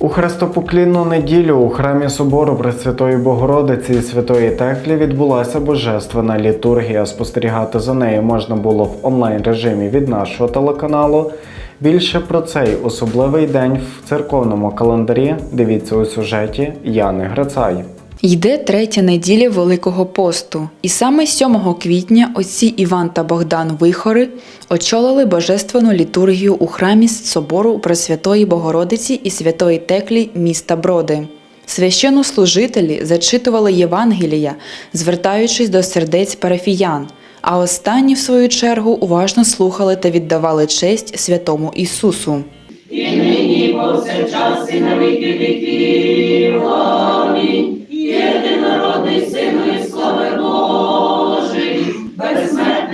У Хрестопоклінну неділю у храмі собору Пресвятої Богородиці і Святої Теклі відбулася божественна літургія. Спостерігати за нею можна було в онлайн режимі від нашого телеканалу. Більше про цей особливий день в церковному календарі дивіться у сюжеті Яни Грицай. Йде третя неділя Великого посту, і саме 7 квітня отці Іван та Богдан Вихори очолили божественну літургію у храмі собору Пресвятої Богородиці і Святої Теклі міста Броди. Священнослужителі зачитували Євангелія, звертаючись до сердець парафіян, а останні, в свою чергу, уважно слухали та віддавали честь святому Ісусу.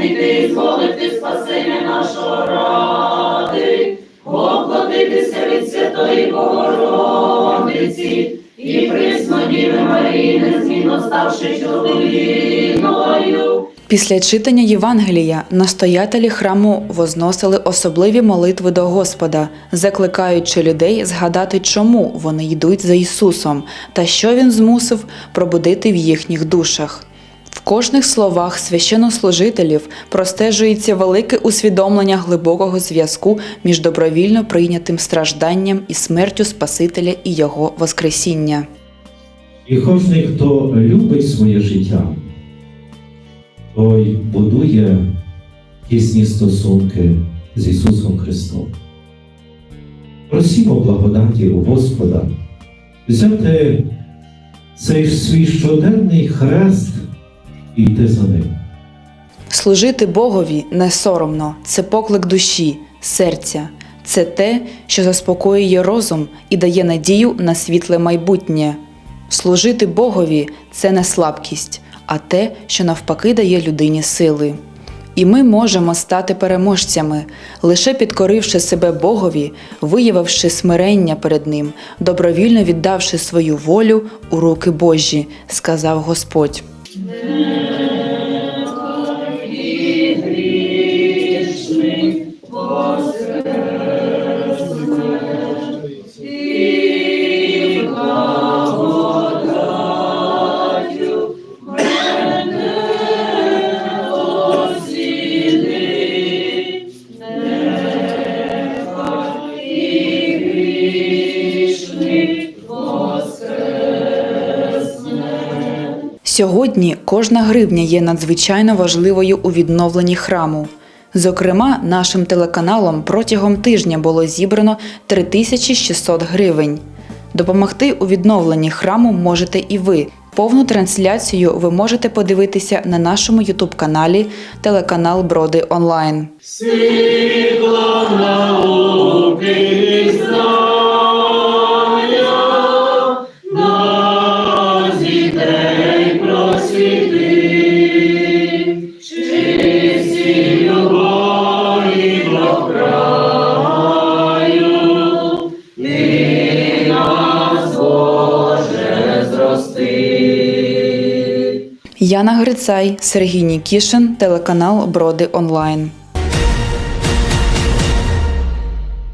Безсмертний ти зволити спасення нашого ради, поплатитися від Святої Богородиці і присно Діви Марії, незмінно ставши чоловіною. Після читання Євангелія настоятелі храму возносили особливі молитви до Господа, закликаючи людей згадати, чому вони йдуть за Ісусом та що Він змусив пробудити в їхніх душах. Кожних словах священнослужителів простежується велике усвідомлення глибокого зв'язку між добровільно прийнятим стражданням і смертю Спасителя і Його Воскресіння. І кожен, хто любить своє життя, той будує тісні стосунки з Ісусом Христом. Просімо благодаті у Господа взяти цей свій щоденний хрест і йти за ним. Служити Богові не соромно, це поклик душі, серця, це те, що заспокоює розум і дає надію на світле майбутнє. Служити Богові це не слабкість, а те, що навпаки дає людині сили. І ми можемо стати переможцями, лише підкоривши себе Богові, виявивши смирення перед Ним, добровільно віддавши свою волю у руки Божі, сказав Господь. Сьогодні кожна гривня є надзвичайно важливою у відновленні храму. Зокрема, нашим телеканалом протягом тижня було зібрано 3600 гривень. Допомогти у відновленні храму можете і ви. Повну трансляцію ви можете подивитися на нашому ютуб-каналі телеканал Броди Онлайн. Світло науки Яна Грицай, Сергій Нікішин, телеканал Броди Онлайн.